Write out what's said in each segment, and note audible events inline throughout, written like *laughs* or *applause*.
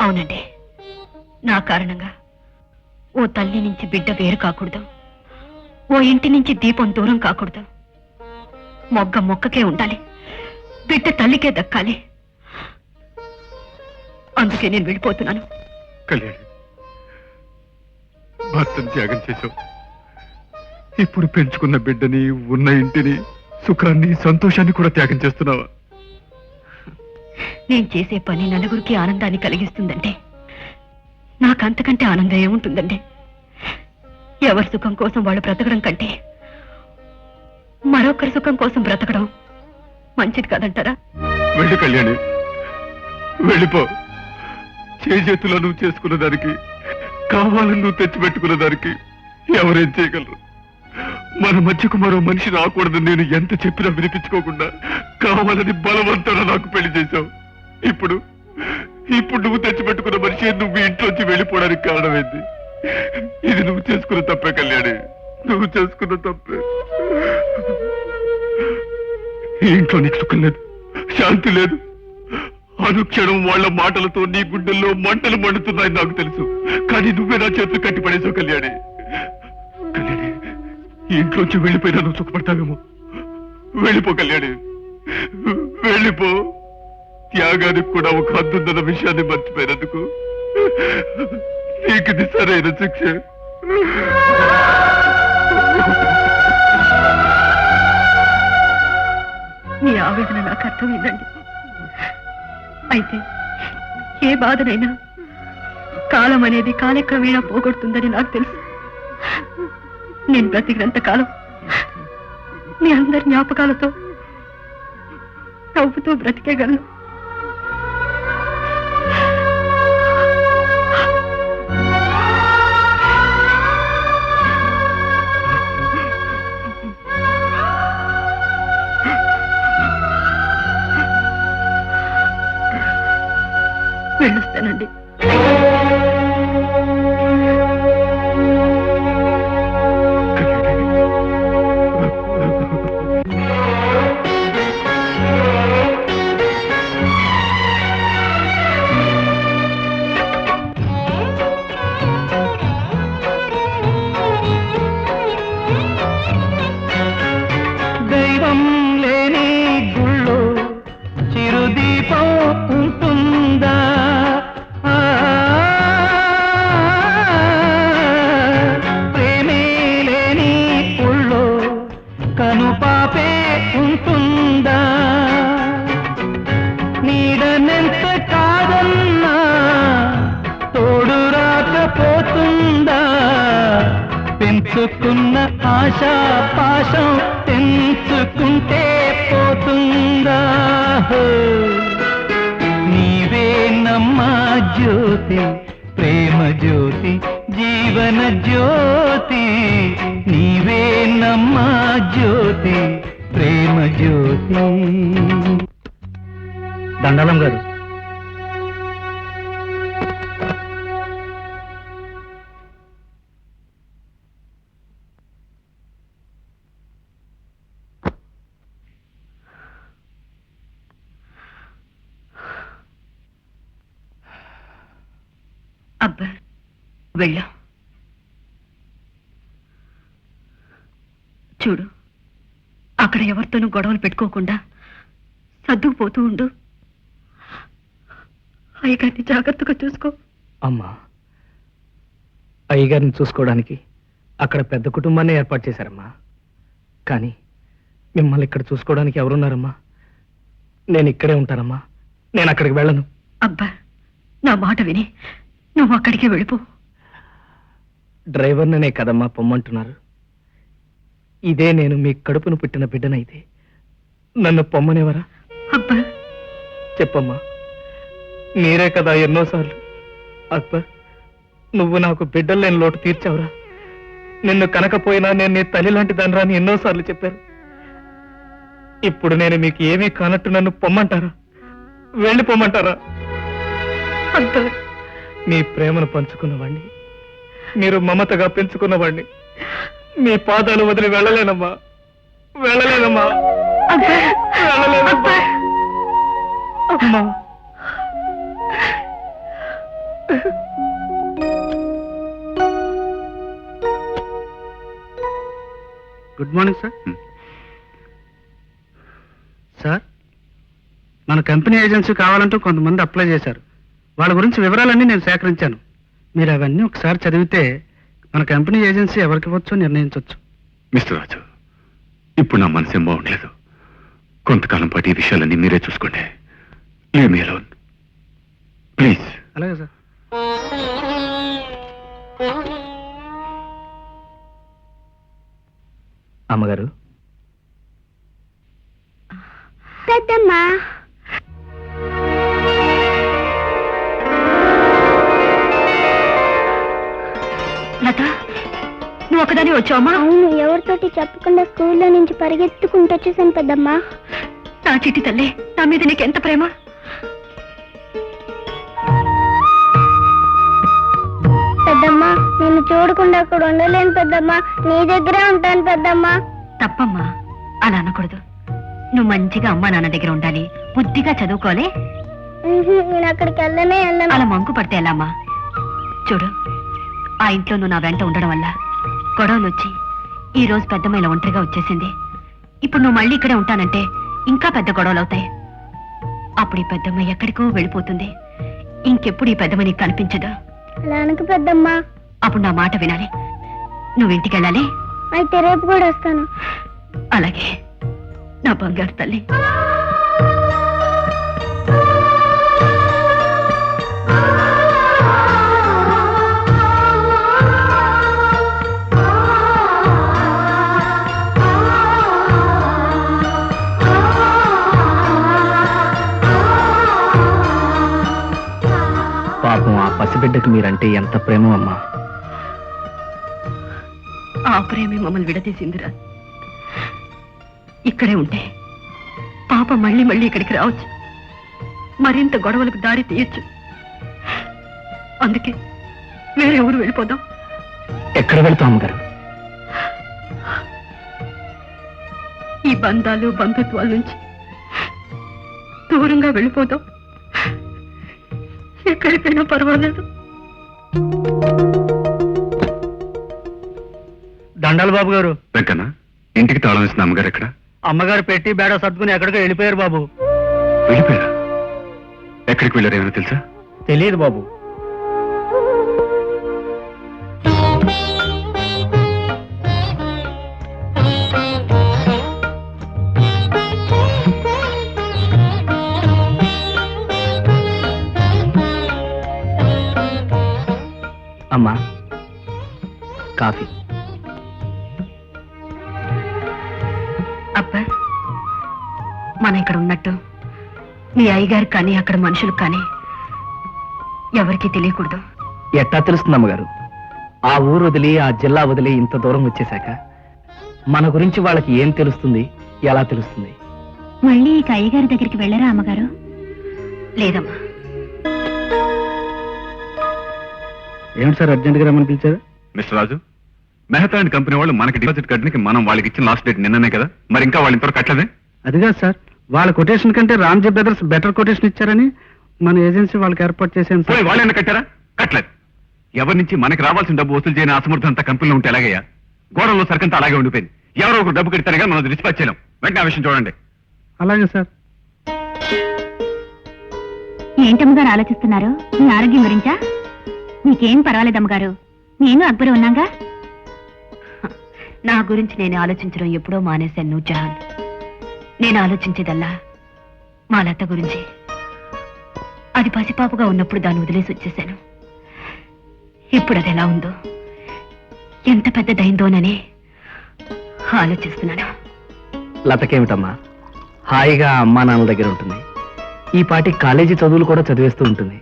అవునండి. నా కారణంగా ఓ తల్లి నుంచి బిడ్డ వేరు కాకూడదు. ఓ ఇంటి నుంచి దీపం దూరం కాకూడదు. మొగ్గ మొక్కకే ఉండాలి. బిడ్డ తల్లికే దక్కాలి. అందుకే నేను వెళ్ళిపోతున్నాను. భర్తను త్యాగం చేశావు. ఇప్పుడు పెంచుకున్న బిడ్డని ఉన్న ఇంటిని సుఖాన్ని సంతోషాన్ని కూడా త్యాగం చేస్తున్నావా? నేను చేసే పని నలుగురికి ఆనందాన్ని కలిగిస్తుందంటే నాకంతకంటే ఆనందం ఏముంటుందండి ఎవరి సుఖం కోసం వాళ్ళు బ్రతకడం కంటే మరొకరి సుఖం కోసం బ్రతకడం మంచిది కాదంటారా? వెళ్ళు కళ్యాణి వెళ్ళిపో. చేతుల్లో నువ్వు చేసుకున్న దానికి కావాలని నువ్వు తెచ్చిపెట్టుకున్న దానికి ఎవరేం చేయగలరు? మన మధ్యకు మరో మనిషి రాకూడదని నేను ఎంత చెప్పినా వినిపించుకోకుండా కావాలని బలవంతంగా నాకు పెళ్ళి చేశావు. ఇప్పుడు ఇప్పుడు నువ్వు తెచ్చిపెట్టుకున్న మనిషి నువ్వు ఇంట్లోంచి వెళ్ళిపోవడానికి కారణమైంది. ఇది నువ్వు చేసుకున్న తప్పే కళ్యాణి. నువ్వు చేసుకున్న తప్పే. ఇంట్లో నీకు సుఖం లేదు శాంతి లేదు. అనుక్షణం వాళ్ళ మాటలతో నీ గుండెల్లో మంటలు మండుతున్నాయి నాకు తెలుసు. కానీ నువ్వే నా చేతులు కట్టి పడేసావు కళ్యాణి. కళ్యాణి ఇంట్లోంచి వెళ్ళిపోయినా నువ్వు సుఖపడతావేమో. వెళ్ళిపో కళ్యాణి. వెళ్ళిపో. త్యాగానికి కూడా ఒక హద్దుందన్న విషయాన్ని మర్చిపోయినందుకు నీకు ఇది సరైన శిక్ష. మీ ఆవేదన నాకు అర్థమైందండి. అయితే ఏ బాధనైనా కాలం అనేది కాలక్రమేణా పోగొడుతుందని నాకు తెలుసు. నేను బ్రతికినంత కాలం మీ అందరి జ్ఞాపకాలతో నవ్వుతూ బ్రతికేగలను వెళ్ళొస్తానండి. తెంచుకుంటే పోతుందా? నీవే నమ్మా జ్యోతి ప్రేమ జ్యోతి జీవన జ్యోతి. నీవే నమ్మా జ్యోతి ప్రేమ జ్యోతి. దండలం గారు. వెళ్ళాం. చూడు అక్కడ ఎవరితోనూ గొడవలు పెట్టుకోకుండా సర్దుకుపోతూ ఉండు. అయ్యగారిని జాగ్రత్తగా చూసుకో. అమ్మా అయ్యగారిని చూసుకోవడానికి అక్కడ పెద్ద కుటుంబాన్ని ఏర్పాటు చేశారమ్మా. కానీ మిమ్మల్ని ఇక్కడ చూసుకోవడానికి ఎవరున్నారమ్మా? నేను ఇక్కడే ఉంటానమ్మా. నేను అక్కడికి వెళ్ళను. అబ్బా నా మాట విని నువ్వు అక్కడికే వెళ్ళిపో. డ్రైవర్ననే కదమ్మా పొమ్మంటున్నారు. ఇదే నేను మీ కడుపును పుట్టిన బిడ్డనైతే నన్ను పొమ్మనేవరా? అబ్బా చెప్పమ్మా. మీరే కదా ఎన్నోసార్లు. అక్బర్ నువ్వు నాకు బిడ్డలు లేని లోటు తీర్చావురా. నిన్ను కనకపోయినా నేను నీ తల్లి లాంటి దానిరా అని ఎన్నోసార్లు చెప్పారు. ఇప్పుడు నేను మీకు ఏమీ కానట్టు నన్ను పొమ్మంటారా? వెళ్ళి పొమ్మంటారా? అబ్బా మీ ప్రేమను పంచుకున్నవాణ్ణి. మీరు మమతగా పెంచుకున్నవాడిని మీ పాదాలు వదిలి వెళ్ళలేనమ్మా. వెళ్ళలేనమ్మా. వెళ్ళలేనమ్మా. అమ్మా. Good morning sir. సార్ మన కంపెనీ ఏజెన్సీ కావాలంటూ కొంతమంది అప్లై చేశారు. వాళ్ళ గురించి వివరాలన్నీ నేను సేకరించాను. మీరు అవన్నీ ఒకసారి చదివితే మన కంపెనీ ఏజెన్సీ ఎవరికి ఇవ్వచ్చో నిర్ణయించవచ్చు మిస్టర్ రాజు ఇప్పుడు నా మనసేం బాగుండలేదు. కొంతకాలం పాటు ఈ విషయాలన్నీ మీరే చూసుకోండి. లీవ్ మీ అలోన్ ప్లీజ్ అలాగే సార్. అమ్మగారు. పెద్దమ్మా. లత నువ్వు ఒకదాని వచ్చావమ్మా? అవును ఎవరితోటి చెప్పకుండా స్కూల్లో నుంచి పరిగెత్తుకుంటూ వచ్చేసాను పెద్దమ్మా. నా చిట్టి తల్లి నా మీద నీకు ఎంత ప్రేమ? పెద్దమ్మా నేను చూడకుండా అక్కడ ఉండలేను పెద్దమ్మా. నీ దగ్గరే ఉంటాను పెద్దమ్మా. తప్పమ్మా అలా అనకూడదు. నువ్వు మంచిగా అమ్మా నాన్న దగ్గర ఉండాలి. బుద్ధిగా చదువుకోలే ఉహు, నేను అక్కడికి వెళ్ళనే వెళ్ళను. అలా మంకు పడితే ఎలా అమ్మా చూడు ఆ ఇంట్లో నువ్వు నా వెంట ఉండడం వల్ల గొడవలు వచ్చి ఈ రోజు పెద్దమ్మ ఇలా ఒంటరిగా వచ్చేసింది. ఇప్పుడు నువ్వు మళ్ళీ ఇక్కడే ఉంటానంటే ఇంకా పెద్ద గొడవలు అవుతాయి అప్పుడు ఈ పెద్దమ్మ ఎక్కడికో వెళ్ళిపోతుంది. ఇంకెప్పుడు ఈ పెద్దమ్మ నీకు కనిపించదు. పెద్దమ్మా. అప్పుడు నా మాట వినాలి. నువ్వు ఇంటికి వెళ్ళాలి. అయితే రేపు కూడా వస్తాను. అలాగే. నా బంగారు తల్లి. ఆ పసిబిడ్డకి మీరంటే ఎంత ప్రేమ అమ్మా. ఆ ప్రేమే మమ్మల్ని విడదీసిందిరా. ఇక్కడే ఉంటే పాప మళ్ళీ మళ్ళీ ఇక్కడికి రావచ్చు. మరింత గొడవలకు దారి తీయచ్చు. అందుకే వేరే ఊరు వెళ్ళిపోదాం. ఎక్కడ వెళ్తాం అమ్మగారు? ఈ బంధాలు బంధుత్వాల నుంచి దూరంగా వెళ్ళిపోదాం. ఎక్కడికైనా పర్వాలేదు. దండాలు బాబు గారు. వెంకన్న ఇంటికి తాళం వేసిన అమ్మగారు ఎక్కడ? అమ్మగారు పెట్టి బేడ సర్దుకుని ఎక్కడికో వెళ్ళిపోయారు బాబు. వెళ్ళిపోయారా? ఎక్కడికి వెళ్ళారు ఏమైనా తెలుసా? తెలియదు బాబు. కాఫీ. అబ్బా మనం ఇక్కడ ఉన్నట్టు మీ అయ్యగారు కానీ అక్కడ మనుషులు కానీ ఎవరికీ తెలియకూడదు. ఎట్టా తెలుస్తుంది అమ్మగారు? ఆ ఊరు వదిలి ఆ జిల్లా వదిలి ఇంత దూరం వచ్చేశాక మన గురించి వాళ్ళకి ఏం తెలుస్తుంది ఎలా తెలుస్తుంది? మళ్ళీ ఇక అయ్యగారి దగ్గరికి వెళ్ళరా అమ్మగారు? లేదమ్మా. ఏమిటి సార్ అర్జెంట్గా రమ్మని పిలిచారు? Mister Raju Mehta and company వాళ్ళు మనకి డిపాజిట్ కట్టడానికి మనం వాళ్ళకి ఇచ్చిన లాస్ట్ డేట్ నిన్ననే కదా? మరి ఇంకా వాళ్ళ ఇంతవరకు కట్టలేదే? అది కాదు సార్ వాళ్ళ కొటేషన్ కంటే రామ్జీ బ్రదర్స్ బెటర్ కొటేషన్ ఇచ్చారని మన ఏజెన్సీ వాళ్ళకి ఏర్పాటు పోయి సార్. వాళ్ళైనా కట్టారా? కట్టలేదు. ఎవరి నుంచి మనకి రావాల్సిన డబ్బు వసూలు చేయని అసమర్థం అంతా కంపెనీలో ఉంటే ఎలాగయ్యా? గోడలో సరికంతా అలాగే ఉండిపోయింది. ఎవరో ఒకరు డబ్బు కడితేనే మనం డిస్పాచ్ చేయలేం. వెంటనే ఆ విషయం చూడండి. అలాగే సార్. ఏంటమ్మగారు ఆలోచిస్తున్నారు? మీ ఆరోగ్యం గురించా? మీకేం పర్వాలేదమ్మగారు? నేను అక్బర్ ఉన్నాగా? నా గురించి నేను ఆలోచించడం ఎప్పుడో మానేశాను నూర్జహాన్ నేను ఆలోచించేదల్లా మా లత గురించి. అది పసిపాపగా ఉన్నప్పుడు దాన్ని వదిలేసి వచ్చేసాను ఇప్పుడు అది ఎలా ఉందో ఎంత పెద్దదైందోనని ఆలోచిస్తున్నాను. లతకేమిటమ్మా? హాయిగా అమ్మా నాన్నల దగ్గర ఉంటుంది. ఈ పాటి కాలేజీ చదువులు కూడా చదివేస్తూ ఉంటుంది.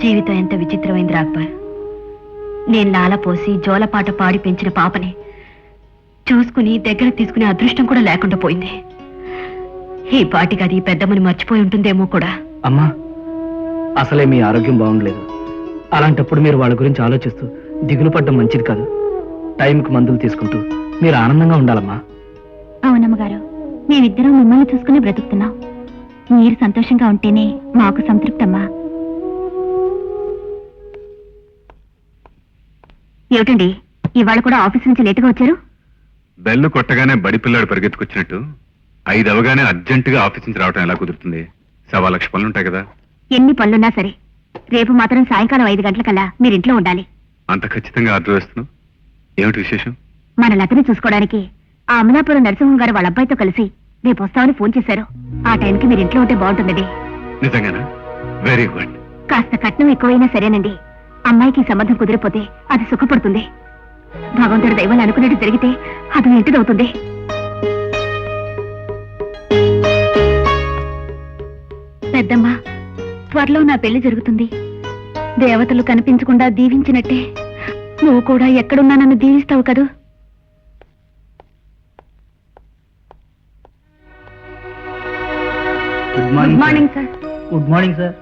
జీవితం ఎంత విచిత్రమైంది అక్బర్ నేను లాలపోసి జోలపాట పాడి పెంచిన పాపని చూసుకుని దగ్గర తీసుకునే అదృష్టం కూడా లేకుండా పోయింది. ఈ పాటికి అది పెద్దమ్మని మర్చిపోయి ఉంటుందేమో కూడా. అమ్మా అసలే మీ ఆరోగ్యం బాగుండలేదు. అలాంటప్పుడు మీరు వాళ్ళ గురించి ఆలోచిస్తూ దిగులు పడ్డం మంచిది కాదు. టైంకి మందులు తీసుకుంటూ మీరు ఆనందంగా ఉండాలమ్మా. అవునమ్మగారు మేమిద్దరం మిమ్మల్ని చూసుకుని బ్రతుకుతున్నాం. మీరు సంతోషంగా ఉంటేనే మాకు సంతృప్తమ్మా. ఏమిటండి? ఇవాళ కూడా ఆఫీస్ నుంచి లేటుగా వచ్చారు? బెల్లు కొట్టగానే బడి పిల్లాడు పరిగెత్తుకొచ్చినట్టు ఐదు అవగానే అర్జెంటుగా ఆఫీస్ నుంచి రావటం ఎలా కుదురుతుంది? సవా లక్ష పనులు ఉంటాయి కదా. ఎన్ని పనులున్నా సరే రేపు మాత్రం సాయంకాలం ఐదు గంటలకల్లా మీరు ఇంట్లో ఉండాలి. అంత ఖచ్చితంగా ఆర్డర్ వేస్తున్నావు? ఏమిటి విశేషం? మన లతని చూసుకోవడానికి ఆ అమలాపురం నరసింహం గారు వాళ్ళ అబ్బాయితో కలిసి రేపు వస్తామని ఫోన్ చేశారు. ఆ టైంకి మీరు ఇంట్లో ఉంటే బాగుంటుందండి. నిజంగానా? వెరీ గుడ్ కాస్త కట్నం ఎక్కువైనా సరేనండి. అమ్మాయికి ఈ సంబంధం కుదిరిపోతే అది సుఖపడుతుంది. భగవంతుడి దైవాలు అనుకున్నట్టు జరిగితే అది ఇంటిదవుతుంది పెద్దమ్మ త్వరలో నా పెళ్ళి జరుగుతుంది. దేవతలు కనిపించకుండా దీవించినట్టే నువ్వు కూడా ఎక్కడున్నా నన్ను దీవిస్తావు కదూ? Good morning sir good morning sir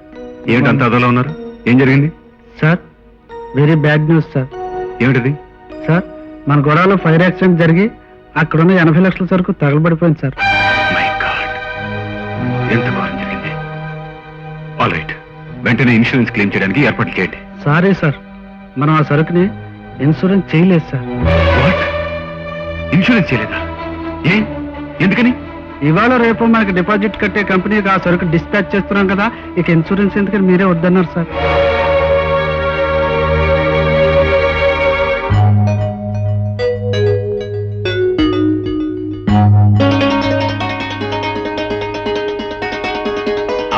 ఏమిటి అంత అదోలా ఉన్నారు? ఏం జరిగింది? Sir very bad news sir. ఏమిటిది? సార్ మన గొడవలో ఫైర్ యాక్సిడెంట్ జరిగి అక్కడున్న ఎనభై లక్షల సరుకు తగలబడిపోయింది సార్. My God. ఎంత ఘోరం జరిగింది? ఆల్ రైట్ వెంటనే ఇన్సూరెన్స్ క్లెయిమ్ చేయడానికి ఏర్పాట్లు చేయండి. Sorry sir. మనం ఆ సరుకుని ఇన్సూరెన్స్ చేయలేదు సార్. వాట్ ఇన్సూరెన్స్ చేయలేదా? ఏ? ఎందుకని? ఇవాళ రేపు మనకి డిపాజిట్ కట్టే కంపెనీకి ఆ సరుకు డిస్పాచ్ చేస్తున్నాం కదా ఇక ఇన్సూరెన్స్ ఎందుకని మీరే వద్దన్నారు సార్?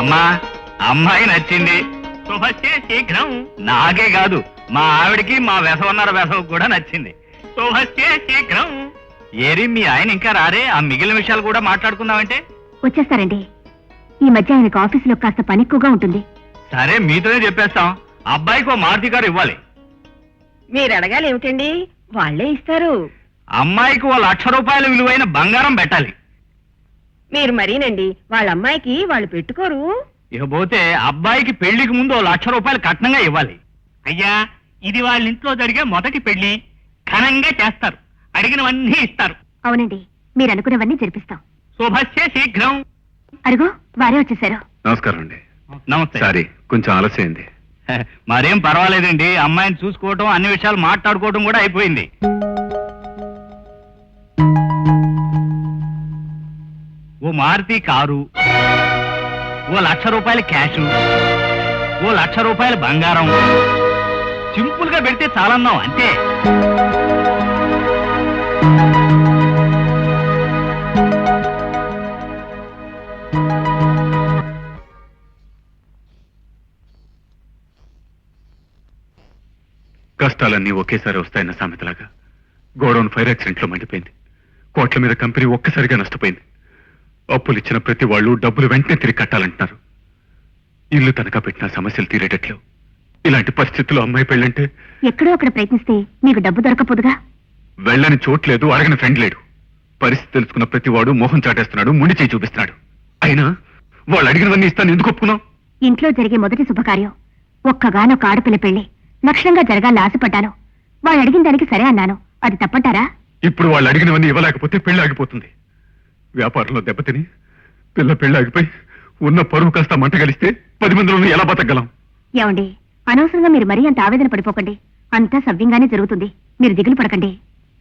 అమ్మా అమ్మాయి నచ్చింది. శుభస్య శీఘ్రం. నాకే కాదు మా ఆవిడకి మా వెసవన్నర వెసవ కూడా నచ్చింది. శుభస్య శీఘ్రం. ఏరి మీ ఆయన ఇంకా రారే? ఆ మిగిలిన విషయాలు కూడా మాట్లాడుకుందామంటే? వచ్చేస్తారండి. ఈ మధ్య ఆయనకు ఆఫీసులో కాస్త పని ఎక్కువగా ఉంటుంది. సరే మీతోనే చెప్పేస్తాం. అబ్బాయికి ఓ మారుతి కారు ఇవ్వాలి. మీరు అడగాలి ఏమిటండి వాళ్ళే ఇస్తారు. అమ్మాయికి ఓ లక్ష రూపాయల విలువైన బంగారం పెట్టాలి. మీరు మరీనండి వాళ్ళ అమ్మాయికి వాళ్ళు పెట్టుకోరు. ఇకపోతే అబ్బాయికి పెళ్ళికి ముందు ఓ లక్ష రూపాయలు కట్నంగా ఇవ్వాలి. అయ్యా ఇది వాళ్ళ ఇంట్లో జరిగే మొదటి పెళ్ళి ఘనంగా చేస్తారు. అడిగినవన్నీ ఇస్తారు. అవునండి మీరు అనుకున్నవన్నీ జరిపిస్తాం. శుభస్య శీఘ్రం. అరుగో వారే వచ్చేసారు. నమస్కారం అండి. నమస్తే. సారీ కొంచెం ఆలస్యమైంది హ, *laughs* మరేం పర్వాలేదండి అమ్మాయిని చూసుకోవటం అన్ని విషయాలు మాట్లాడుకోవటం కూడా అయిపోయింది. ఓ మారుతి కారు ఓ లక్ష రూపాయల క్యాష్ ఓ లక్ష రూపాయల బంగారం. సింపుల్గా పెడితే చాలన్నాం అంతే. కష్టాలన్నీ ఒకేసారి వస్తాయన్న సామెతలాగా. గోడౌన్ ఫైర్ యాక్సిడెంట్లో మండిపోయింది. కోట్ల మీద కంపెనీ ఒక్కసారిగా నష్టపోయింది. అప్పులు ఇచ్చిన ప్రతి వాళ్ళు డబ్బులు వెంటనే తిరిగి కట్టాలంటున్నారు. ఇల్లు తనఖా పెట్టిన సమస్యలు తీరేటట్లు ఇలాంటి పరిస్థితుల్లో అమ్మాయి పెళ్ళంటే ఎక్కడో అక్కడ ప్రయత్నిస్తే మీకు డబ్బు దొరకపోదుగా వెళ్ళని చోట్లేదు అడగని ఫ్రెండ్ లేడు. పరిస్థితి తెలుసుకున్న ప్రతి వాడు మోహం చాటేస్తున్నాడు ముండి చేయి చూపిస్తున్నాడు. అయినా వాళ్ళు అడిగినవన్నీ ఇస్తాను ఎందుకు ఒప్పుకున్నావు? ఇంట్లో జరిగే మొదటి శుభకార్యం ఒక్కగానొక్క ఆడపిల్ల పెళ్ళి లక్షణంగా జరగాలని ఆశపడ్డాను. వాళ్ళు అడిగిన దానికి సరే అన్నాను. అది తప్పంటారా? ఇప్పుడు వాళ్ళు అడిగినవన్నీ ఇవ్వలేకపోతే పెళ్ళి ఆగిపోతుంది. వ్యాపారంలో దెబ్బతిని పిల్ల పెళ్ళాగిపోయి ఉన్న పరువు కాస్త మంటగలిస్తే పది మందిలోనూ ఎలా బతకగలం? ఏమండి అనవసరంగా మీరు మరీ అంత ఆవేదన పడిపోకండి. అంతా సవ్యంగానే జరుగుతుంది. మీరు దిగులు పడకండి.